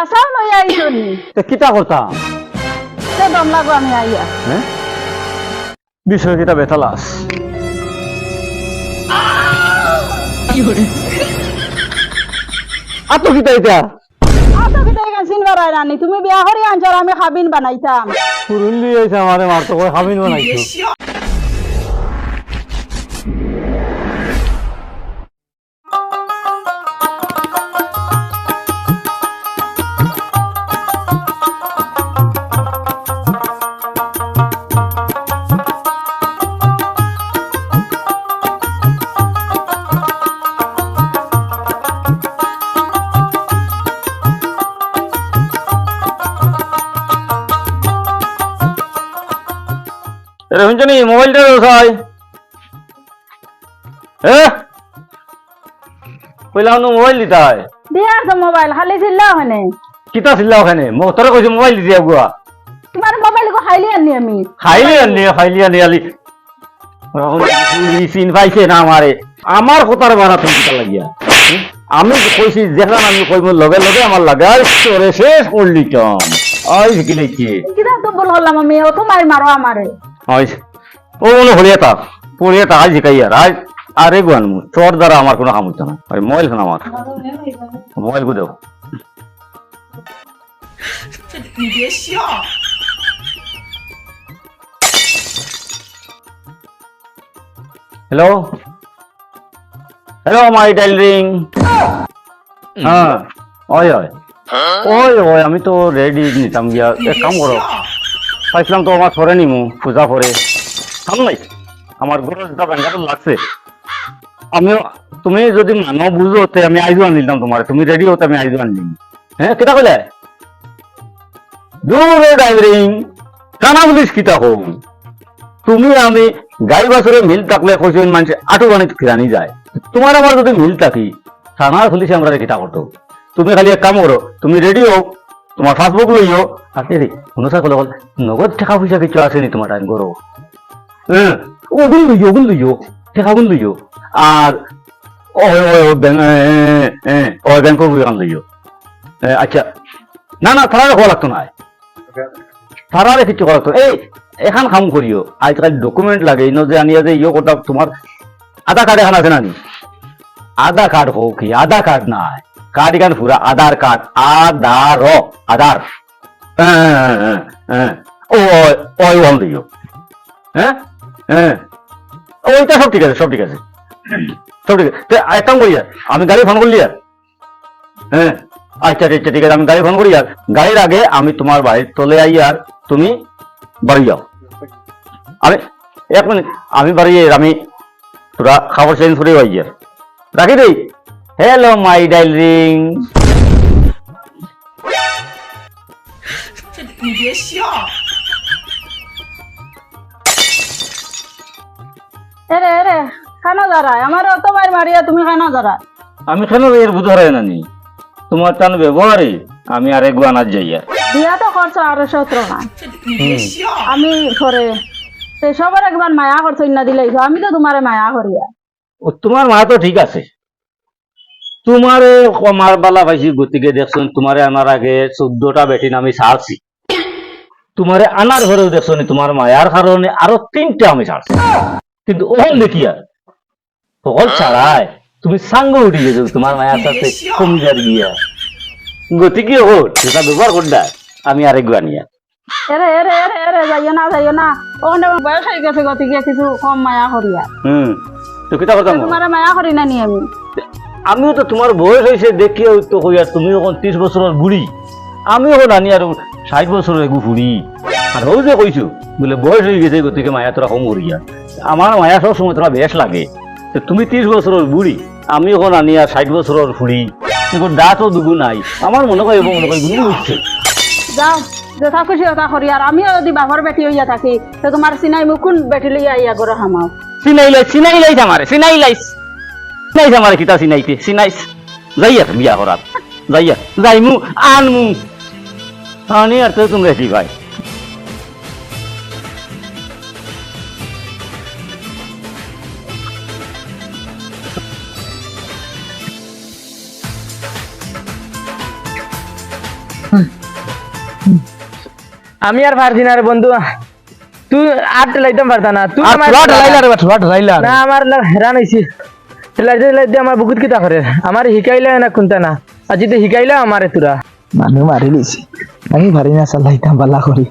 আসাও নই আইসনি তে কিতা করতাম সে দম লাগো আমি আইয়া হ্যাঁ বিষয় বেতালাস আতো এটা আতো কিটা এখান চিনবার আই তুমি বিয়া করি আনছর আমি খাবিন বানাইতাম পুরুলি আইছে আমারে মারতো খামিন বানাইছো। শুনছনি মোবাইলটা না মোবাইল দিতাই দিয়ার তো মোবাইল খালি চিল্লা হনে কিতা ছিল ওখানে? তোরা কইছে মোবাইল দিতে আগুয়া তোমার মোবাইল কো খাইলি আনি আমি। খাইলি আনি খাইলি আনি আলি চিন পাইছে না আমারে আমার কথার বানা তুমি কিতা লাগিয়া? আমি কইছি যেখান আমি কইব লগে লগে আমার লাগার তোরে শেষ করলি টম আই কি লাইছে কিটা তো বল হলাম আমি ও মারো আমারে ওগুলো হলিয়ে থাক পড়িয়ে থাক আজ শিখাই আর, আজ আর এগো আনব। চর দ্বারা আমার কোনো কাম হইতো না। আরে মোবাইল খান আমার। মোবাইল কো দেও। হ্যালো হ্যালো মাই টেলারিং হ্যাঁ ওই ওই। ওই ওই, আমি তো রেডি নিতাম গিয়া। এক কাম করো। পাইছিলাম তো আমার সরে নিমু পূজা করে। কাম নাই আমার ব্যাঙ্গাটা লাগছে। আমিও, তুমি যদি মানো বুঝো, তে আমি আইজো আনি দিতাম তোমার। তুমি রেডি হতে আমি আইজো আনি দিম। হ্যাঁ কেটা কইলে? দূরে ড্রাইভিং কানা বলিস হোক তুমি আমি গাড়ি বাসরে মিল থাকলে কইছেন মানুষ আটু যায়। তোমার আমার যদি মিল থাকি, থানার আমরা করতো? তুমি খালি এক কাম করো, তুমি রেডি হও, তোমার পাসবুক লইও। আর বল, নগদ টাকা পয়সা কিছু আসেনি তোমার টাইম করো। হ্যাঁ ওগুলো লইও ওগুলো লইও টাকাগুলো লইও আর ওই ওই ওই ব্যাংক ওই ব্যাংকের বইখান লইও আচ্ছা না না থানারে হওয়া লাগতো না। থানারে কিছু করা লাগতো এই এখান কাম করিও। আজকাল ডকুমেন্ট লাগে ইনো যে আনিয়া যে ইয়ে করতাম তোমার আধার কার্ড এখান আছে না নি? আধার কার্ড হোক কি আধার কার্ড নাই। কার্ড এখান পুরা আধার কার্ড আধার আধার। হ্যাঁ, হ্যাঁ, হ্যাঁ। ও ওই ওই ওয়ান দিও হ্যাঁ? হ্যাঁ। ওইটা সব ঠিক আছে, সব ঠিক আছে। সব ঠিক আছে। এক কাম করি আমি গাড়ি ফোন করলি আর। হ্যাঁ। আচ্ছা আচ্ছা ঠিক আছে, আমি গাড়ি ফোন করি আর। গাড়ির আগে আমি তোমার বাড়ির তলে আই আর তুমি বাড়ি যাও। আমি, এক মিনিট, আমি বাড়ি আমি তোরা খাবার চেঞ্জ করে আই আর রাখি দেই। হ্যালো মাই ডাইলিং 你 এরে এরে খানা আমার অত মারিয়া তুমি খানা আমি কেন এর বুধ হারাই নানি? তোমার টান ব্যবহারে আমি আর এক বিয়া তো আরও আমি সবার একবার মায়া করছ আমি তো তোমার মায়া করিয়া ও তোমার মা তো ঠিক আছে। তোমারে কমার বালা পাইছি গতিকে দেখছুন তোমারে আনার আগে চোদ্দটা বেটিন আমি ছাড়ছি। তোমারে আনার ঘরেও দেখছনি তোমার মায়ার কারণে আরও তিনটা আমি ছাড়ছি। কিন্তু ওখান দেখি আর। সকল ছাড়াই তুমি সাঙ্গ উঠে গেছো তোমার মায়ার সাথে কমজার গিয়া গতিকে হোক সেটা ব্যবহার করডা আমি আরেক আনিয়া এরে এরে এরে এরে যাইও না যাইও না। ওখানে বয়স হয়ে গেছে গতিকে কিছু কম মায়া করিয়া হুম তো কিতা কথা তোমারে মায়া করি না নি আমি? আমিও তো তোমার বয়স হয়েছে দেখি তো কইয়া তুমি এখন ত্রিশ বছরের বুড়ি আমি এখন আনি আর ষাট বছরের এগু ফুড়ি আর হৌ যে কইছো বলে বয়স হয়ে গেছে গতিকে মায়া তোরা কম করিয়া আমার মায়া সব সময় তোরা বেশ লাগে। তো তুমি ত্রিশ বছরের বুড়ি আমি এখন আনি আর ষাট বছরের ফুড়ি এখন দাঁতও দুগু নাই। আমার মনে হয় এবং মনে হয় গুলি উঠছে। যাও যথা খুশি কথা করি আর আমিও যদি বাপর বেটি হইয়া থাকি তো তোমার চিনাই মুকুন বেটি লইয়া ইয়া করে হামাও? চিনাই লাই চিনাই লাইছ আমারে চিনাই লাইছ চিনাইছ আমারে কিতা চিনাইতে চিনাইছ যাইয়া বিয়া করার যাইয়া যাইমু আনমু আনি আর তো তুমি রেডি ভাই আমি আর পারছি না রে বন্ধু। তুই আর টেলাইতাম পারতা না। তুই আমার থোড়া ঢালাইলা রে থোড়া ঢালাইলা না আমার হেরান হয়েছি টেলাইতে টেলাইতে আমার বুকুত কিতা করে। আমার শিকাইলে না কোনটা না। আর যদি শিকাইলে আমারে তোরা। মানুহ মাৰি দিছে। আমি ভাৰি না চালাইতাম পালা কৰি।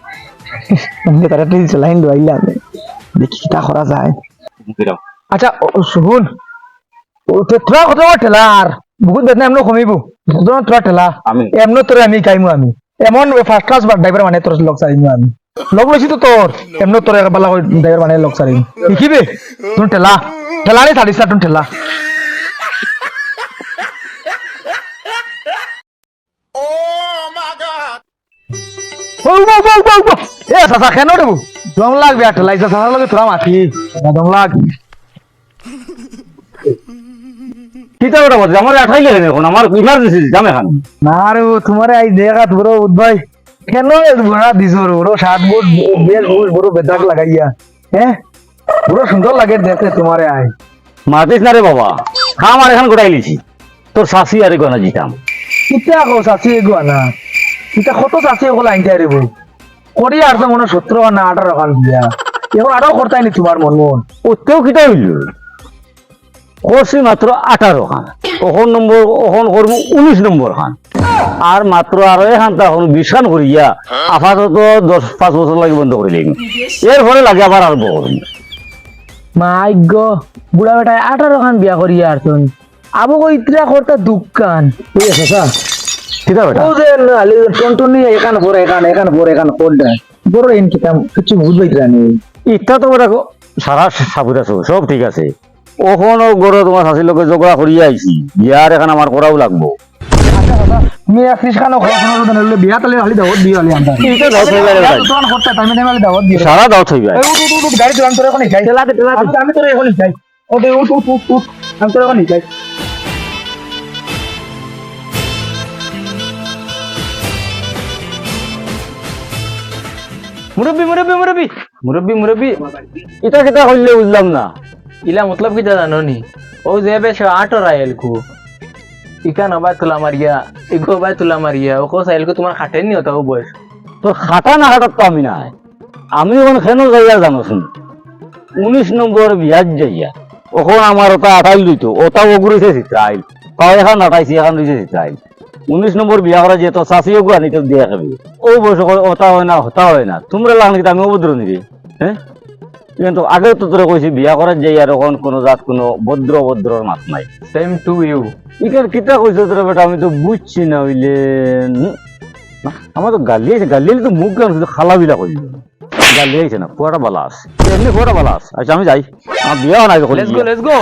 আমি তারা টিল চালাইন দোয়াইলা দেখি কিতা করা যায়। আচ্ছা শুন। ও তো তোরা কথা ঠেলা আর বহুত বেদনা এমন কমিব। তোরা তোরা ঠেলা। আমি। এমন তোরে আমি খাইমু আমি। এমন ফার্স্ট ক্লাস ড্রাইভার মানে তোর লগ চারিমু আমি। লগ তো তোর। এমন তোর ড্রাইভার মানে শিকিবি? তুমি ঠেলা। ঠেলা ঠেলা। এ সাসা কেন দেবো দম লাগবে লাইসা সাসা লাগে তোরা মাথি দম লাগ ওটা বলছে আমার আঠাইলে এখন আমার ইমার্জেন্সি যাম এখন। না রে তোমার এই দেখা তোর উদ ভাই কেন ঘোড়া দিছ রে ওর সাত বুট বেশ বুট বড় বেদাক লাগাইয়া। হ্যাঁ পুরো সুন্দর লাগে দেখতে তোমারে আয়। মাতিস না রে বাবা হ্যাঁ আমার এখন গোটাই লিছি। তোর শাশি আর গনা জিতাম কিতা কো চাচি এগুয়া না। কিতা কত চাচি এগুলো আইনতে রে বই করি আর তো মনে সত্তর না আঠারো খান দিয়া। এখন আরও করতাই নি তোমার মন মন ওতেও কিতা হইল। করছি মাত্র আঠারো খান। ওখান নম্বর ওখান করব উনিশ নম্বর খান। আর মাত্র আরও এখান তখন বিশ খান করিয়া আপাতত দশ পাঁচ বছর লাগে বন্ধ করে লিখি ফলে লাগে আবার আরম্ভ করুন বুড়া বেটায় আঠারো খান বিয়া করিয়া আর তুন আবু ইতরা করতা দুকান ঠিক আছে স্যার এখান এখান এন কিছু সারা সাবুরা সব ঠিক আছে। ওখানে গড়ে তোমার শাশির লোকে ঝগড়া করিয়া আইছি। বিয়ার এখন আমার করাও লাগবো। তুমি খানো বিয়া তালে হালি করতে টাইমে টাইমে হালি সারা গাড়ি তোর এখন যাই আমি তোর এখন যাই উঠ উঠ উঠ উঠ আমি তোর এখন যাই মুরব্বি মুরব্বি মুরব্বি মুরব্বি মুরব্বি এটা কিতা করলে বুঝলাম না। ইলা মতলব কি জানো নি ও যে বেশ আটো রায়েল কু ইকা নবাই তুলা মারিয়া, ইগো বাই তুলা মারিয়া, ও কো সাইল কো তোমার খাটেন নি হতা ও বয়স। তোর খাটা না খাটার তো আমি নাই। আমি ওখান খেন যাইয়া জানো শুন। উনিশ নম্বর বিয়াজ যাইয়া, ওখন আমার ওটা আঠাইল দিত, ওটা ওগুড়িছে চিত্রাইল তাও এখন আঠাইছি, এখন দিছে চিত্রাইল উনিশ নম্বর বিয়া করা যে তো চাষি ওগু আনি তো দিয়া খাবি। ও বয়স ওটা হয় না হতা হয় না। তোমরা লাগ নাকি আমি অভদ্র নাকি? হ্যাঁ কিন্তু আগেও তো তোরা কইছি বিয়া করার যাই আর এখন কোন জাত কোন ভদ্র ভদ্রর মাত নাই। সেম টু ইউ ইকার কিটা কইছ তোরা বেটা আমি তো বুঝছি না হইলে আমার তো গালি আছে গালি তো মুখ গান শুধু খালাবিলা কই গালি আছে না পুরাটা বালা আছে। এমনি পুরাটা বালা আছে। আচ্ছা আমি যাই। আমার বিয়া নাই লেটস গো লেটস গো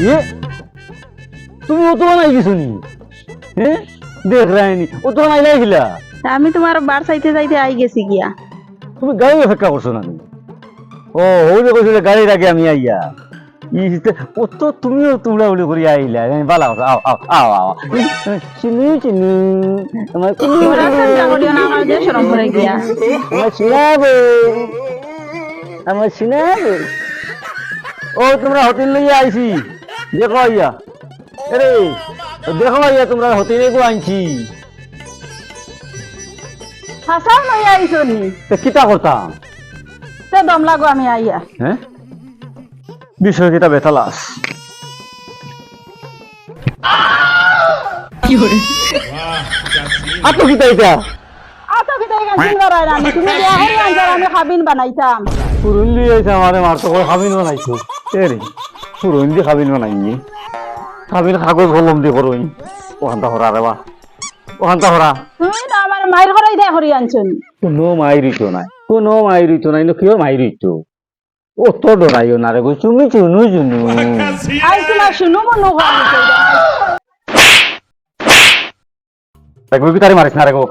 ইয়ে তুমি ও তো নাই কিছু নি? হ্যাঁ? দেখ রাইনি ও তো নাই লাগিলা আমি তোমার বার চাইতে চাইতে আই গেছি গিয়া। তুমি গাড়ি অপেক্ষা করছ না ও ও যে কইছিলে গাড়ির আগে আমি আইয়া। ইতে ও তো তুমিও তুমড়া উড়ি করি আইলা। আমি বালা কথা আও আও আও আও। চিনি চিনি। আমার চিনি তোমরা আমার যে শরম করে গিয়া। আমার চিনাবে। আমার চিনাবে। ও তোমরা হোটেল লইয়া আইছি। দেখো আইয়া। আরে দেখো আইয়া তোমরা হোটেলে গো আনছি হাসাও নই আইছো নি তা কিতা করতাম তে দম লাগো আমি আইয়া। হ্যাঁ বিষয় কিতা বেতালাস আপনি কিতা এটা আতো কিতা গান সিলবার আই রানি তুমি বিয়া হই আনজার আমি খাবিন বানাইতাম পুরুন দিয়ে আইছে আমারে মারতো করে খাবিন বানাইছো। এ রে পুরুন দিয়ে খাবিন বানাইনি। খাবিন কাগজ কলম দিয়ে করোই ওখানটা হরা রে বা। ওখানটা হরা তুমি আমার মাইর করাই দেয়া করি আনছো নি কোনো মাইরিত নাই কোনো মাইরিত নাই নো কিয় মাইরিত ও তো ডরাইও না রে গো চুনু চুনু আই তোমার শুনু মনু করি দেখবি কি তারে মারিস না রে গো।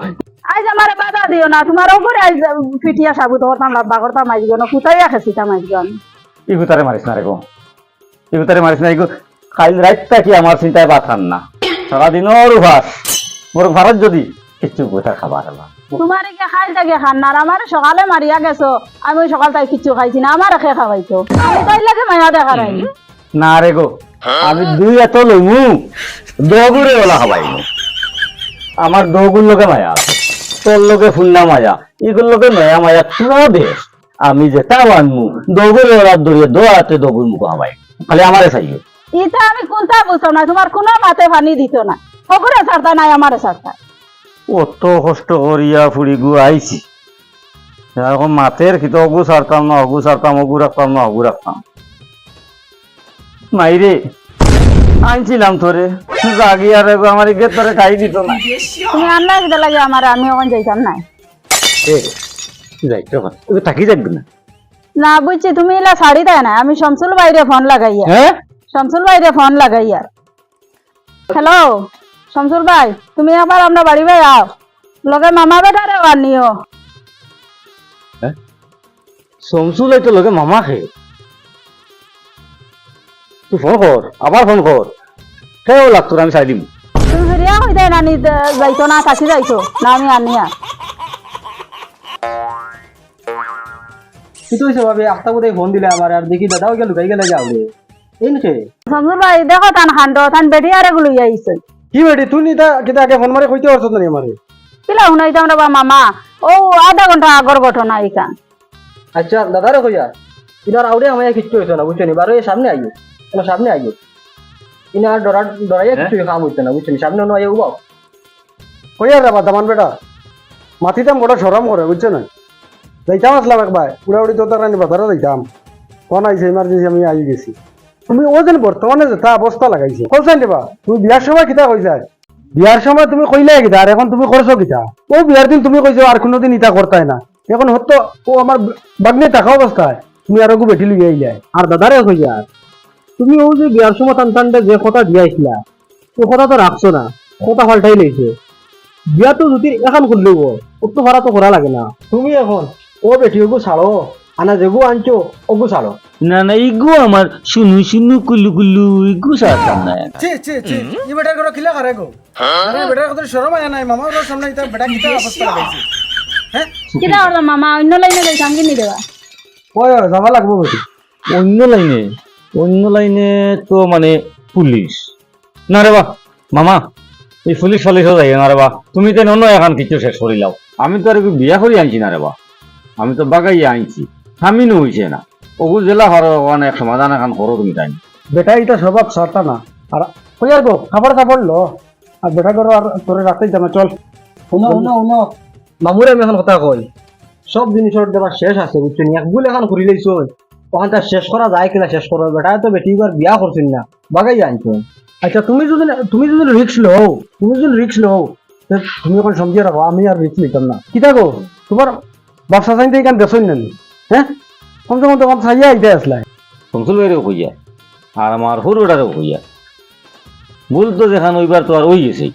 আজ আমার বাধা দিও না তোমার উপরে আজ পিটিয়া সাবুত করতাম লাভবা করতাম আজ গন কুতাইয়া খেছিতাম আজ গন ইগু তারে মারিস না রে গো। ইগু তারে মারিস না ইগু কাল রাতটা কি আমার চিন্তায় বাথান না? সারাদিন ওর ভাস মোর ভারত যদি কিচ্ছু কথা খাবার হলাম তোমার একে খাই থাকে খান না? আমার সকালে মারিয়া গেছো। আমি ওই সকাল তাই কিচ্ছু খাইছি না আমার খেয়ে খাওয়াইছো? আমি তাই লাগে মায়া দেখা নাই। না রে গো আমি দুই এত লইমু দগুরে ওলা খাবাই আমার দগুর লোকে মায়া তোর লোকে ফুল্লা মায়া এগুলো লোকে নয়া মায়া পুরো আমি যেটা আনমু দগুরে ওরা ধরিয়ে দোয়াতে দগুর মুখ হাবাই খালি আমারে ইটা আমি কোনটা বুঝতাম না তোমার কোনো মাতে পানি দিত না। সকলে ছাড়তা নাই আমারে ছাড়তা। অত কষ্ট করিয়া ফুড়ি গু আইছি এখন মাতের কিন্তু অগু সারতাম না অগু সারতাম অগু রাখতাম না অগু রাখতাম নাই রে আনছিলাম তোরে জাগি আর আমার গেট তোরে খাই দিত না তুমি লাগে আমার আমি ওখানে যাইতাম না যাইতে থাকি যাবি না? না বুঝছি তুমি এলা শাড়ি দেয় না আমি শামসুল বাইরে ফোন লাগাইয়া শামসুল বাইরে ফোন লাগাইয়া হ্যালো শামসুল ভাই তুমি একবার আমরা বাড়ি ভাই আও। লগে মামা বেটারে আনিও সমসুল তো লগে মামা খে তুই ফোন কর আবার ফোন কর। সেও লাগতো আমি চাই দিম। তুমি ফিরিয়া হই দেয় না নি যাইতো না কাছি যাইতো না আমি আনিয়া কি হইছে ভাবে আস্তা করে ফোন দিলে আমার আর দেখি দাদাও গেল লুকাই গেলে যাও রে এই নাকি শামসুল ভাই দেখো তান খান্ড তান বেটি আরে গুলো আইছে। কি বেটি তুই নিতা কিতা আগে ফোন মারে কইতে পারছ না আমারে? কিলা শুনাইতাম রে বা মামা। ও আধা ঘণ্টা আগর ঘটনা ইখান আচ্ছা দাদারে কইয়া ইনার আউরে আমায় কিচ্ছু হইছে না বুঝছ নি? বারো সামনে আইও কোনো সামনে আইও ইনার ডরা ডরাইয়া কিছু কাম হইছে না বুঝছ নি? সামনে নো আইও বাও কইয়া রে বাদামান বেটা? মাথিতাম বড় সরম করে বুঝছ না যাইতাম আসলাম একবার উড়া উড়ি তো তার বাজারে যাইতাম ফোন আইছে ইমার্জেন্সি আমি আই গেছি। তুমি ও যেন বর্তমানে যেটা অবস্থা লাগাইছে কইছেন দিবা, তুমি বিয়ার সময় কিতা কইছা? বিয়ার সময় তুমি কইলে কিতা আর এখন তুমি করছ কিতা? ও বিয়ার দিন তুমি কইছো আর কোনোদিন ইটা করতাই না। এখন হতো ও আমার বাগনে টাকা অবস্থায় তুমি আর ওকে বেটি লইয়া আইলে, আর দাদারে কইয়া তুমি ও যে বিয়ার সময় টানটানটা যে কথা দিয়াইছিলা, ও কথা তো রাখছো না, কথা পাল্টাই লইছে। বিয়া তো যদি এখন করলে ও ওর তো ভাড়া তো করা লাগে না। তুমি এখন ও বেটি ওগু ছাড়ো। আনা যেগু আনছো ওগু ছাড়ো না না ইগু আমার শুনু শুনু কুলু কুলু ইগু সারতাম না। ছি ছি ছি ই বেটার করে খিলা করে গো। আরে বেটার কথা শরম আয়া নাই মামা ওর সামনে ইতা বেটা কিতা অবস্থা লাগাইছে হ্যাঁ? কিটা করলাম মামা? অন্য লাইনে যাইতাম কিনি দেবা? ওই ওই, যাবা লাগবো বেটি অন্য লাইনে অন্য লাইনে তো মানে পুলিশ। না রে বা মামা এই পুলিশ ফালিশও যাই না রে বা। তুমি তো অন্য এখন কিছু শেষ করিলাও। আমি তো আর বিয়া করি আনছি না রে বা। আমি তো বাগাইয়া আনছি। স্বামীনও হইছে না। ওগু জেলা হওয়ার অনেক সমাধান এখন করো তুমি তাই। বেটা এটা স্বভাব সারতা না। আর কই আর গো খাবার খাবার লো আর বেটা করো আর তোরে রাখতেই জানা চল। শুনো শুনো শুনো। মামুরে আমি এখন কথা কই। সব জিনিসের দেবার শেষ আছে বুঝছ নি? একগুল এখন ঘুরি লইছো। ওখান তার শেষ করা যায় কিনা শেষ করো বেটা তো বেটি এবার বিয়া করছেন না। বাগাই আনছো আচ্ছা তুমি যদি তুমি যদি রিক্স লও তুমি যদি রিক্স লও তুমি এখন সমঝিয়ে রাখো আমি আর রিক্স নিতাম না। কি থাকো তোমার ব্যবসা চাইতে এখান দেশই নি, হ্যাঁ? কমসে কম তোমার চাইয়া আইতে আসলাই শমসুল ভাইরেও কইয়া। আর আমার সরুটারেও কইয়া। ভুল তো যেখানে ওইবার তো আর ওই গেছে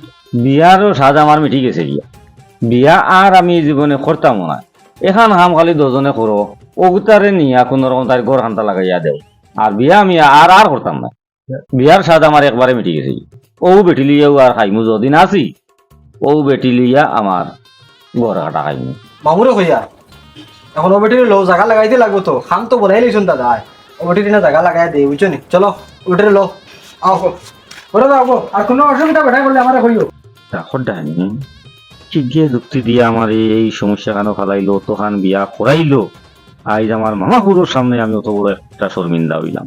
বিয়ারও সাজ আমার মিটি গেছে গিয়া। বিয়া আর আমি জীবনে করতাম না। এখান হাম খালি দজনে করো। ওগুতারে নিয়া কোন রকম তার গড় খান্তা লাগাইয়া দেও। আর বিয়া আমি আর আর করতাম না। বিয়ার সাজ আমার একবারে মিটি গেছে ও বেটি লিয়াও আর খাইমু যদিন আছি। ও বেটি লিয়া আমার গড় কাটা খাইমু। মামুরে কইয়া? এখন ওবেটির লো জায়গা লাগাইতে লাগবো তো। খান তো বনাই লিছুন দাদা ওবেটির না জায়গা লাগাই দে, বুঝছ নি? চলো ওবেটির লো। আও। ওরে দাও আর কোনো অসুবিধা আমার যুক্তি দিয়ে আমার এই সমস্যা কেন ফেলাইলো তখন বিয়া করাইলো। আজ আমার মামা গুরুর সামনে আমি অত বড় একটা শর্মিন্দা হইলাম।